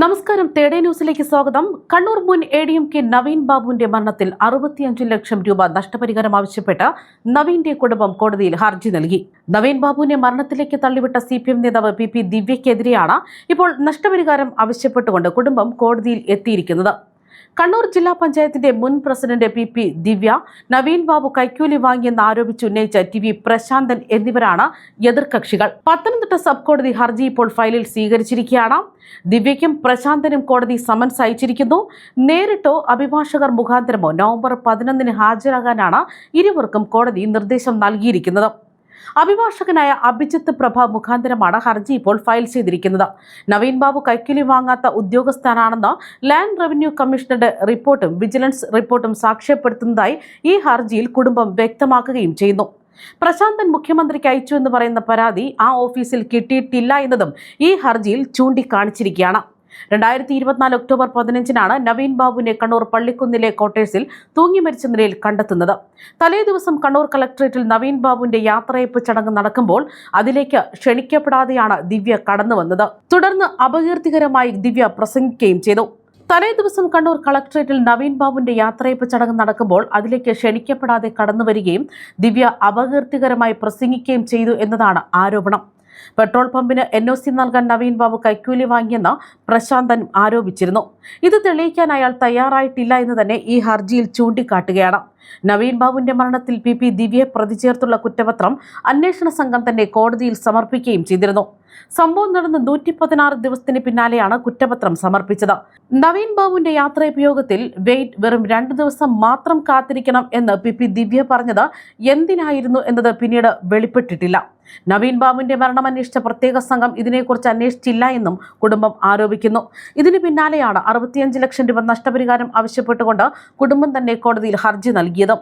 നമസ്കാരം. തേടേ ന്യൂസിലേക്ക് സ്വാഗതം. കണ്ണൂർ മുൻ A D M K Naveen ബാബുവിന്റെ മരണത്തിൽ അറുപത്തിയഞ്ച് ലക്ഷം രൂപ നഷ്ടപരിഹാരം ആവശ്യപ്പെട്ട് നവീന്റെ കുടുംബം കോടതിയിൽ ഹർജി നൽകി. നവീൻ ബാബുവിനെ മരണത്തിലേക്ക് തള്ളിവിട്ട സി പി എം നേതാവ് പി പി ദിവ്യക്കെതിരെയാണ് ഇപ്പോൾ നഷ്ടപരിഹാരം ആവശ്യപ്പെട്ടുകൊണ്ട് കുടുംബം കോടതിയിൽ എത്തിയിരിക്കുന്നത്. കണ്ണൂർ ജില്ലാ പഞ്ചായത്തിന്റെ മുൻ president P P Divya Naveen Babu കൈക്കൂലി വാങ്ങിയെന്ന് ആരോപിച്ച് ഉന്നയിച്ച ടി വി പ്രശാന്തൻ എന്നിവരാണ് എതിർകക്ഷികൾ. പത്തനംതിട്ട സബ് കോടതി ഹർജി ഇപ്പോൾ ഫയലിൽ സ്വീകരിച്ചിരിക്കുകയാണ്. ദിവ്യയ്ക്കും പ്രശാന്തനും കോടതി സമൻസ് അയച്ചിരിക്കുന്നു. നേരിട്ടോ അഭിഭാഷകർ മുഖാന്തരമോ നവംബർ പതിനൊന്നിന് ഹാജരാകാനാണ് ഇരുവർക്കും കോടതി നിർദ്ദേശം നൽകിയിരിക്കുന്നത്. അഭിഭാഷകനായ അഭിജിത്ത് പ്രഭ മുഖാന്തരമാണ് ഹർജി ഇപ്പോൾ ഫയൽ ചെയ്തിരിക്കുന്നത്. നവീൻ ബാബു കൈക്കൂലി വാങ്ങാത്ത ഉദ്യോഗസ്ഥനാണെന്ന് ലാൻഡ് റവന്യൂ കമ്മീഷണറുടെ റിപ്പോർട്ടും വിജിലൻസ് റിപ്പോർട്ടും സാക്ഷ്യപ്പെടുത്തുന്നതായി ഈ ഹർജിയിൽ കുടുംബം വ്യക്തമാക്കുകയും ചെയ്യുന്നു. പ്രശാന്തൻ മുഖ്യമന്ത്രിക്ക് അയച്ചു എന്ന് പറയുന്ന പരാതി ആ ഓഫീസിൽ കിട്ടിയിട്ടില്ല എന്നതും ഈ ഹർജിയിൽ ചൂണ്ടിക്കാണിച്ചിരിക്കുകയാണ്. രണ്ടായിരത്തി ഇരുപത്തിനാല് ഒക്ടോബർ പതിനഞ്ചിനാണ് നവീൻ ബാബുവിനെ കണ്ണൂർ പള്ളിക്കുന്നിലെ ക്വാർട്ടേഴ്സിൽ തൂങ്ങി മരിച്ച നിലയിൽ കണ്ടെത്തുന്നത്. തലേ ദിവസം കണ്ണൂർ കളക്ടറേറ്റിൽ നവീൻ ബാബുവിന്റെ യാത്രയപ്പ് ചടങ്ങ് നടക്കുമ്പോൾ അതിലേക്ക് ക്ഷണിക്കപ്പെടാതെയാണ് ദിവ്യ കടന്നു വന്നത്. തുടർന്ന് അപകീർത്തികരമായി ദിവ്യ പ്രസംഗിക്കുകയും ചെയ്തു. തലേ ദിവസം കണ്ണൂർ കളക്ടറേറ്റിൽ നവീൻ ബാബുവിന്റെ യാത്രയപ്പ് ചടങ്ങ് നടക്കുമ്പോൾ അതിലേക്ക് ക്ഷണിക്കപ്പെടാതെ കടന്നുവരികയും ദിവ്യ അപകീർത്തികരമായി പ്രസംഗിക്കുകയും ചെയ്തു എന്നതാണ് ആരോപണം. പെട്രോൾ പമ്പിന് എൻ ഒ സി നൽകാൻ നവീൻ ബാബു കൈക്കൂലി വാങ്ങിയെന്ന് പ്രശാന്തൻ ആരോപിച്ചിരുന്നു. ഇത് തെളിയിക്കാൻ അയാൾ തയ്യാറായിട്ടില്ല എന്ന് തന്നെ ഈ ഹർജിയിൽ ചൂണ്ടിക്കാട്ടുകയാണ്. നവീൻ ബാബുവിന്റെ മരണത്തിൽ പി പി ദിവ്യയെ പ്രതി ചേർത്തുള്ള കുറ്റപത്രം അന്വേഷണ സംഘം തന്നെ കോടതിയിൽ സമർപ്പിക്കുകയും ചെയ്തിരുന്നു. സംഭവം നടന്ന് നൂറ്റി പതിനാറ് ദിവസത്തിന് പിന്നാലെയാണ് കുറ്റപത്രം സമർപ്പിച്ചത്. നവീൻ ബാബുവിന്റെ യാത്രയപയോഗത്തിൽ വെയിറ്റ് വെറും രണ്ട് ദിവസം മാത്രം കാത്തിരിക്കണം എന്ന് പി പി ദിവ്യ പറഞ്ഞത് എന്തിനായിരുന്നു എന്നത് പിന്നീട് വെളിപ്പെട്ടിട്ടില്ല. നവീൻ ബാബുവിന്റെ മരണം അന്വേഷിച്ച പ്രത്യേക സംഘം ഇതിനെക്കുറിച്ച് അന്വേഷിച്ചില്ല എന്നും കുടുംബം ആരോപിക്കുന്നു. ഇതിന് പിന്നാലെയാണ് അറുപത്തിയഞ്ച് ലക്ഷം രൂപ നഷ്ടപരിഹാരം ആവശ്യപ്പെട്ടുകൊണ്ട് കുടുംബം തന്നെ കോടതിയിൽ ഹർജി നൽകിയത്.